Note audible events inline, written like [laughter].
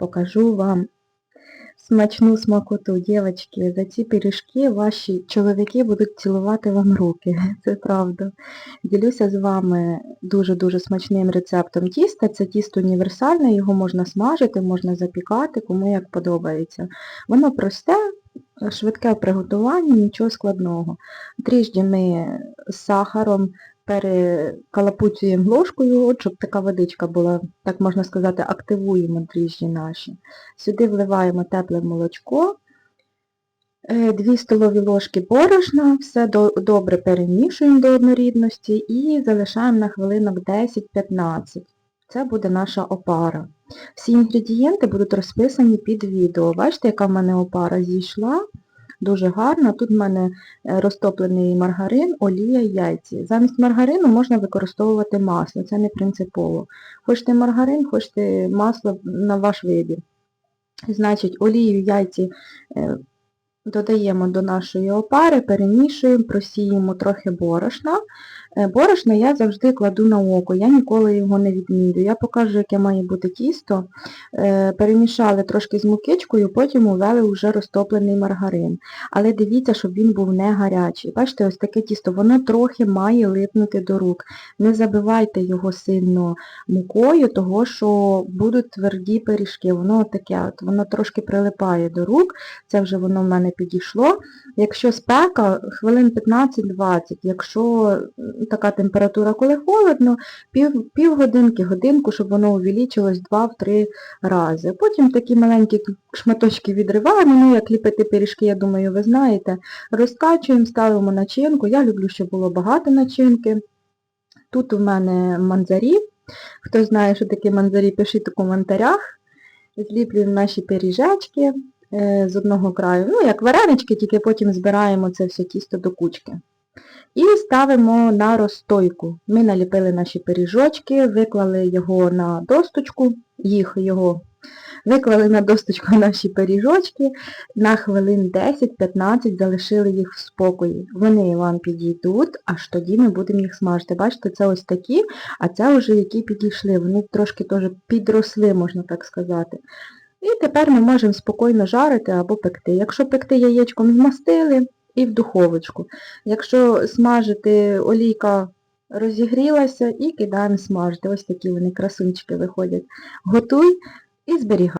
покажу вам смачну смакоту, дівчатки. За ці пиріжки ваші чоловіки будуть цілувати вам руки. [laughs] Це правда. Ділюся з вами дуже-дуже смачним рецептом тіста. Це тісто універсальне, його можна смажити, можна запікати, кому як подобається. Воно просте, швидке в приготуванні, нічого складного. Дріжджі ми з сахаром перекалапуцюємо ложкою, от щоб така водичка була, так можна сказати, активуємо дріжджі наші. Сюди вливаємо тепле молочко, 2 столові ложки борошна, все до- добре перемішуємо до однорідності і залишаємо на хвилинок 10-15. Це буде наша опара. Всі інгредієнти будуть розписані під відео. Бачите, яка в мене опара зійшла. Дуже гарно. Тут в мене е, розтоплений маргарин, олія, яйці. Замість маргарину можна використовувати масло, це не принципово. Хочете маргарин, хочете масло на ваш вибір. Значить, олію, яйці е, додаємо до нашої опари, перемішуємо, просіємо трохи борошна. Е, Борошно я завжди кладу на око, я ніколи його не відмірю. Я покажу, яке має бути тісто. Е, Перемішали трошки з мукичкою, потім увели вже розтоплений маргарин. Але дивіться, щоб він був не гарячий. Бачите, ось таке тісто, воно трохи має липнути до рук. Не забивайте його сильно мукою, того що будуть тверді пиріжки. Воно таке, от, воно трошки прилипає до рук. Це вже воно в мене підійшло. Якщо спека, хвилин 15-20. Якщо така температура, коли холодно, пів, півгодинки, годинку, щоб воно увеличилось 2-3 рази. Потім такі маленькі шматочки відриваємо, ну як ліпити пиріжки, я думаю, ви знаєте. Розкачуємо, ставимо начинку. Я люблю, щоб було багато начинки. Тут у мене манзарі. Хто знає, що таке манзарі, пишіть у коментарях. Зліплюємо наші пиріжечки е, з одного краю. Ну, як варенички, тільки потім збираємо це все тісто до кучки. І ставимо на розстойку. Ми наліпили наші пиріжочки, виклали його на досточку, їх його, виклали на досточку [laughs] наші пиріжочки, на хвилин 10-15 залишили їх в спокої. Вони вам підійдуть, аж тоді ми будемо їх смажити. Бачите, це ось такі, а це вже які підійшли. Вони трошки теж підросли, можна так сказати. І тепер ми можемо спокійно жарити або пекти. Якщо пекти яєчком змастили і в духовочку. Якщо смажити, олійка розігрілася і кидаємо смажити. Ось такі вони красунчики виходять. Готуй і зберігай.